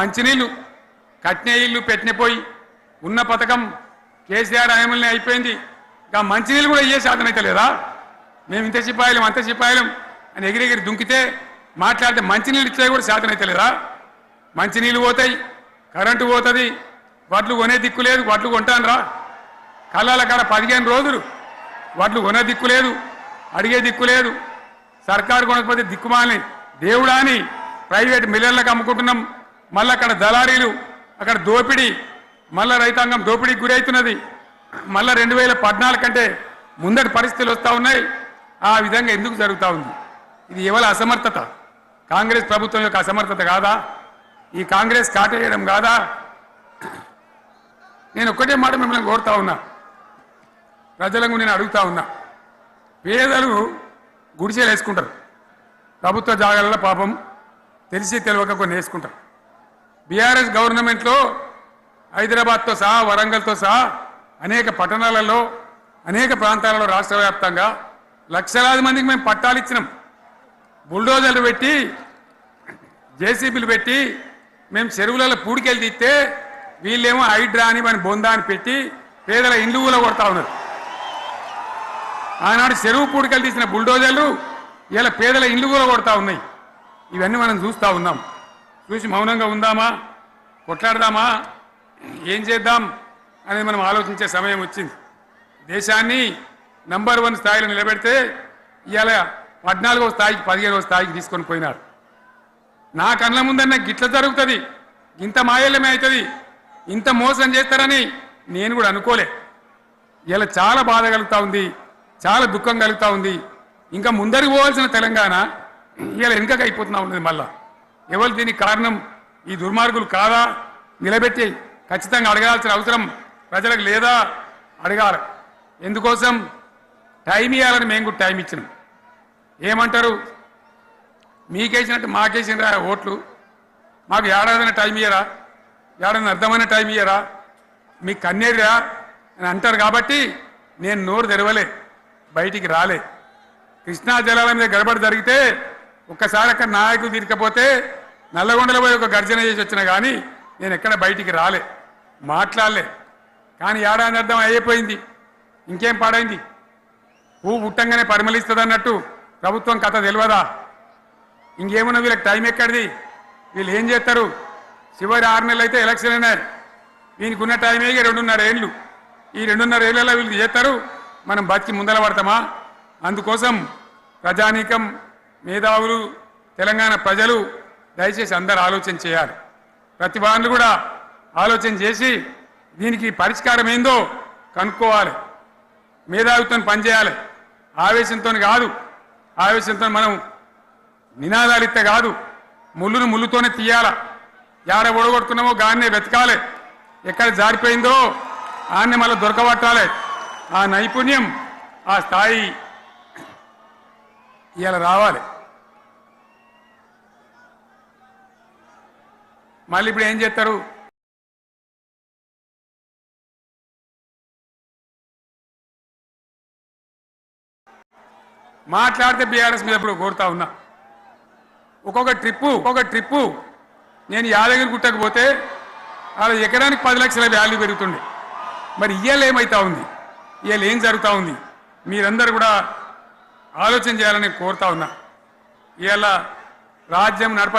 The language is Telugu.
మంచినీళ్ళు కట్నే ఇల్లు పెట్టినపోయి ఉన్న పథకం కేసీఆర్ ఆయమల్ని అయిపోయింది. ఇంకా మంచినీళ్ళు కూడా ఇయ్యే శాతం అయితే లేదా? మేము ఇంత సిపాయిలం అంత సిపాయిలం అని ఎగిరెగిరి దుంకితే మాట్లాడితే మంచినీళ్ళు ఇచ్చే కూడా శాతం అయితే లేదా? మంచినీళ్ళు పోతాయి కరెంటు పోతుంది వడ్లు కొనే దిక్కు లేదు వడ్లు కొంటాను రా కళ్ళాల కాడ పదిహేను రోజులు వడ్లు కొనే దిక్కు లేదు అడిగే దిక్కు లేదు. సర్కారు కొనకపోతే దిక్కుమాలని దేవుడా అని ప్రైవేట్ మిల్లర్లకు అమ్ముకుంటున్నాం. మళ్ళీ అక్కడ దళారీలు అక్కడ దోపిడీ మళ్ళా రైతాంగం దోపిడీకి గురవుతున్నది మళ్ళీ రెండు వేల పద్నాలుగు కంటే ముందటి పరిస్థితులు వస్తూ ఉన్నాయి. ఆ విధంగా ఎందుకు జరుగుతూ ఉంది? ఇది ఎవరి అసమర్థత? కాంగ్రెస్ ప్రభుత్వం యొక్క అసమర్థత కాదా? ఈ కాంగ్రెస్ కాటేయడం కాదా? నేను ఒక్కటే మాట మిమ్మల్ని కోరుతా ఉన్నా. ప్రజలకు నేను అడుగుతా ఉన్నా. పేదలు గుడిసెలు వేసుకుంటారు. ప్రభుత్వ జాగాలలో పాపం తెలిసి తెలియక కొన్ని వేసుకుంటారు. బీఆర్ఎస్ గవర్నమెంట్లో హైదరాబాద్తో సహా వరంగల్తో సహా అనేక పట్టణాలలో అనేక ప్రాంతాలలో రాష్ట్ర వ్యాప్తంగా లక్షలాది మందికి మేము పట్టాలు ఇచ్చినాం. బుల్డోజర్లు పెట్టి జేసీబీలు పెట్టి మేము చెరువులలో పూడికెళ్ళి తీస్తే వీళ్ళేమో హైడ్రా అని మన బొందా అని పెట్టి పేదల ఇండ్లు కూడా కొడతా ఉన్నారు. ఆనాడు చెరువు పూడికెళ్ళి తీసిన బుల్డోజర్లు ఇలా పేదల ఇండ్లు కూడా కొడతా ఉన్నాయి. ఇవన్నీ మనం చూస్తూ ఉన్నాం. చూసి మౌనంగా ఉందామా? కొట్లాడదామా? ఏం చేద్దాం? అనేది మనం ఆలోచించే సమయం వచ్చింది. దేశాన్ని నంబర్ వన్ స్థాయిలో నిలబెడితే ఇవాళ పద్నాలుగో స్థాయికి పదిహేనవ స్థాయికి తీసుకొని పోయినారు. నా కళ్ళ ముందన్న గిట్ల జరుగుతుంది. ఇంత మాయల్యమే అవుతుంది ఇంత మోసం చేస్తారని నేను కూడా అనుకోలే. ఇలా చాలా బాధ కలుగుతూ ఉంది. చాలా దుఃఖం కలుగుతూ ఉంది. ఇంకా ముందరికి పోవాల్సిన తెలంగాణ ఇలా వెనుకగా అయిపోతున్నా ఉన్నది మళ్ళీ. ఎవరు దీనికి కారణం? ఈ దుర్మార్గులు కాదా? నిలబెట్టి ఖచ్చితంగా అడగాల్సిన అవసరం ప్రజలకు లేదా? అడగాలి. ఎందుకోసం? టైం ఇవ్వాలని మేము కూడా టైం ఇచ్చినాం. ఏమంటారు? మీకేసినట్టు మాకేసిన ఓట్లు? మాకు ఏడాదైనా టైం ఇయ్యరా? ఏడాది అర్థమైన టైం ఇయ్యరా? మీకు కన్నేరురా అని అంటారు కాబట్టి నేను నోరు తెరవలే. బయటికి రాలే. కృష్ణా జలాల మీద గడబడి జరిగితే ఒక్కసారి అక్కడ నాయకులు తీరకపోతే నల్లగొండలో పోయి ఒక గర్జన చేసి వచ్చినా కానీ నేను ఎక్కడ బయటికి రాలే మాట్లాడలే. కానీ ఏడాది అర్థం అయిపోయింది. ఇంకేం పాడైంది? పువ్వు పుట్టంగానే పరిమళిస్తుంది అన్నట్టు ప్రభుత్వం కథ తెలియదా ఇంకేమున్నా వీళ్ళకి టైం ఎక్కడిది? వీళ్ళు ఏం చేస్తారు? చివరి ఆరు నెలలు అయితే ఎలక్షన్ అయినాయి వీనికి ఉన్న టైమే ఇక రెండున్నర ఏళ్ళు ఈ రెండున్నర ఏళ్ళలో వీళ్ళు చేస్తారు? మనం బతికి ముందల పడతామా? అందుకోసం ప్రజానీకం మేధావులు తెలంగాణ ప్రజలు దయచేసి అందరు ఆలోచన చేయాలి. ప్రతి వాళ్ళు కూడా ఆలోచన చేసి దీనికి పరిష్కారం ఏందో కనుక్కోవాలి. మేధావితో పనిచేయాలి. ఆవేశంతో కాదు. ఆవేశంతో మనం నినాదాలు ఇస్తే కాదు. ముళ్ళును ముళ్ళుతోనే తీయాల. యాడ ఓడగొడుతున్నామో గాన్నే వెతకాలి. ఎక్కడ జారిపోయిందో ఆన్నే మళ్ళీ దొరకబట్టాలి. ఆ నైపుణ్యం ఆ స్థాయి ఇలా రావాలి. మళ్ళీ ఇప్పుడు ఏం చేస్తారు? మాట్లాడితే బీఆర్ఎస్ మీద ఇప్పుడు కోరుతా ఉన్నా. ఒక్కొక్క ట్రిప్పు ఒక్కొక్క ట్రిప్పు నేను యాదగిరి గుట్టకపోతే అలా ఎకరానికి పది లక్షల వాల్యూ పెరుగుతుండే. మరి ఇవాళ ఏమవుతా ఉంది? ఇవాళ ఏం జరుగుతూ ఉంది? మీరందరూ కూడా ఆలోచన చేయాలని కోరుతా ఉన్నా. ఇవాళ రాజ్యం నడప